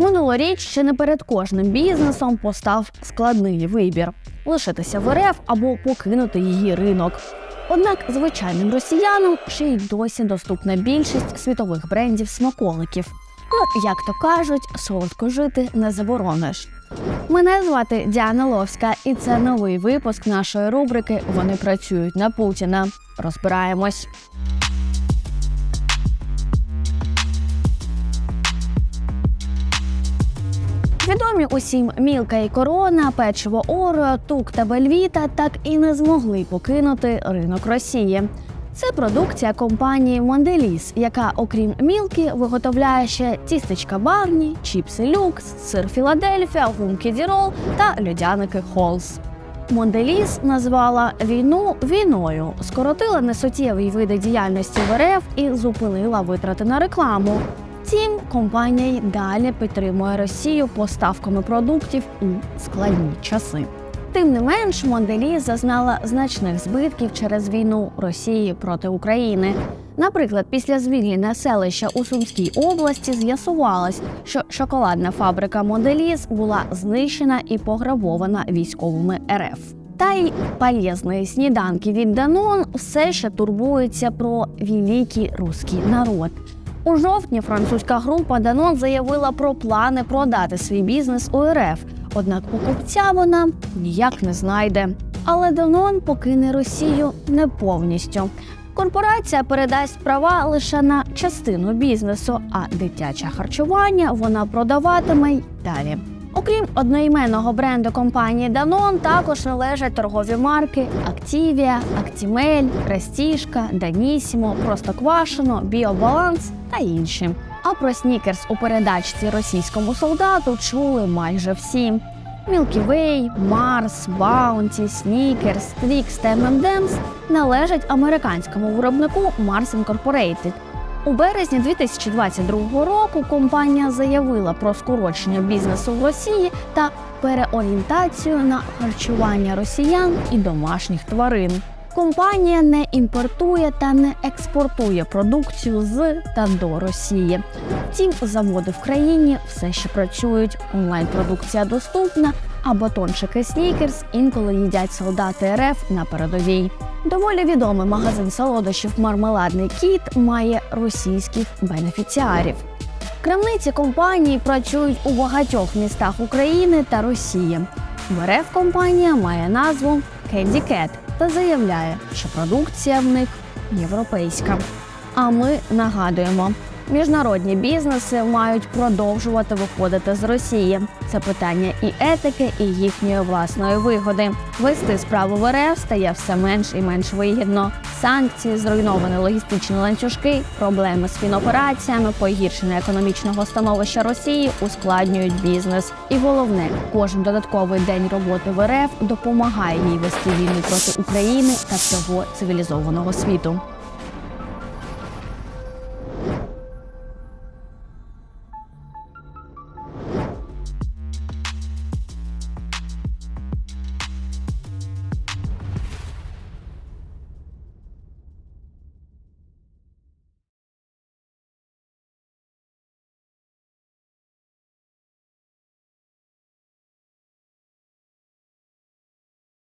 Минулоріч ще не перед кожним бізнесом постав складний вибір лишитися в РФ або покинути її ринок. Однак звичайним росіянам ще й досі доступна більшість світових брендів смаколиків. Ну, як то кажуть, солодко жити не заборониш. Мене звати Діана Ловська, і це новий випуск нашої рубрики Вони працюють на Путіна. Розбираємось. Відомі усім Мілка і Корона, печиво Орео, Тук та Бельвіта так і не змогли покинути ринок Росії. Це продукція компанії Монделіс, яка, окрім мілки, виготовляє ще тістечка Барні, чіпси Люкс, сир Філадельфія, гумки Дірол та льодяники Холс. Монделіс назвала війну війною, скоротила несуттєві види діяльності в РФ і зупинила витрати на рекламу. Втім, компанія й далі підтримує Росію поставками продуктів у складні часи. Тим не менш, Монделіс зазнала значних збитків через війну Росії проти України. Наприклад, після звільнення селища у Сумській області з'ясувалось, що шоколадна фабрика Монделіс була знищена і пограбована військовими РФ. Та й полезні сніданки від Данон все ще турбується про великий русський народ. У жовтні французька група Данон заявила про плани продати свій бізнес у РФ. Однак покупця вона ніяк не знайде. Але Данон покине Росію не повністю. Корпорація передасть права лише на частину бізнесу, а дитяче харчування вона продаватиме й далі. Окрім одноіменного бренду компанії Данон, також належать торгові марки Активія, Актімель, Престіжка, Данісімо, Простоквашино, Біобаланс та інші. А про снікерс у передачці російському солдату чули майже всі. Milky Way, Mars, Bounty, Snickers, Twix та M&M's належать американському виробнику Mars Incorporated. У березні 2022 року компанія заявила про скорочення бізнесу в Росії та переорієнтацію на харчування росіян і домашніх тварин. Компанія не імпортує та не експортує продукцію з та до Росії. Втім, заводи в країні все ще працюють. Онлайн-продукція доступна, а батончики Снікерс інколи їдять солдати РФ на передовій. Доволі відомий магазин солодощів Мармеладний кіт має російських бенефіціарів. Крамниці компанії працюють у багатьох містах України та Росії. В компанія має назву Candy Cat та заявляє, що продукція в них європейська. А ми нагадуємо, міжнародні бізнеси мають продовжувати виходити з Росії. Це питання і етики, і їхньої власної вигоди. Вести справу в РФ стає все менш і менш вигідно. Санкції, зруйновані логістичні ланцюжки, проблеми з фінопераціями, погіршення економічного становища Росії ускладнюють бізнес. І головне, кожен додатковий день роботи в РФ допомагає їй вести війну проти України та всього цивілізованого світу.